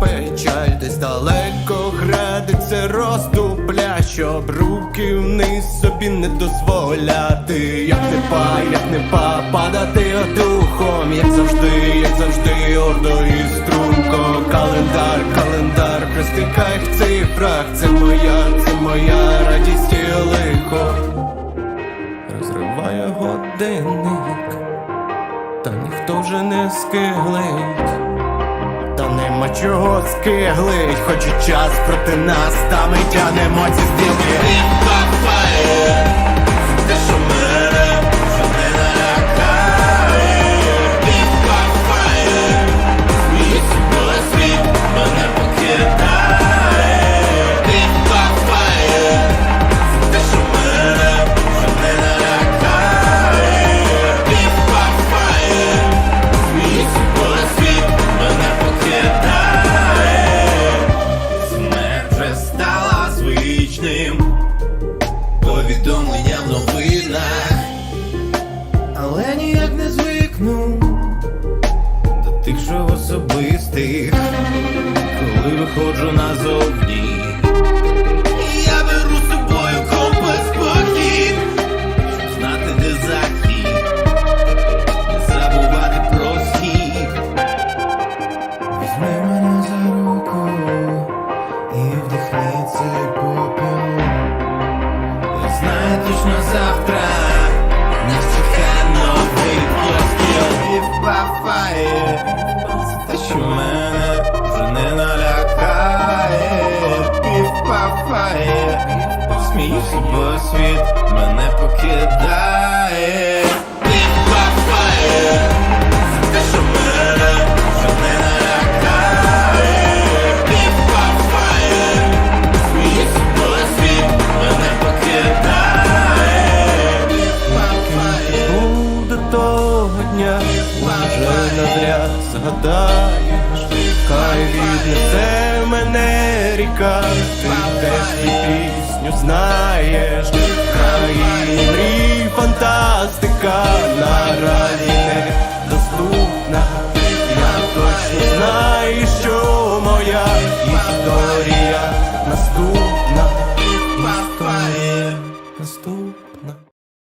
печаль, десь далеко градиться роздупля, щоб руки вниз собі не дозволяти. Як не па, як не па, падати духом, як завжди, як завжди, ордо і струнко. Календар, календар, при стиках цифрах, це моя, це моя радість і лихо. Розриває годинник, та ніхто вже не скиглить. Нема чого скиглить, хоч і час проти нас, та ми тянемо ці стрілки. Звичним повідомлення в новинах, але ніяк не звикну до тих, що особистих, коли виходжу назовні. Я беру собою компас щоб знати, де захід, не забувати про схід. Візьми мене за руку і вдихни цей попіл. Сміюся, бо світ мене покидає, і впафає те, що мене вже не налякає, світ мене покидає, Був до того дня, вже надряд згадаєш, хай віднесе мене ріка, ти теж цю пісню знаєш, країни мрій, фантастика наразі доступна. Я точно знаю, що моя історія наступна.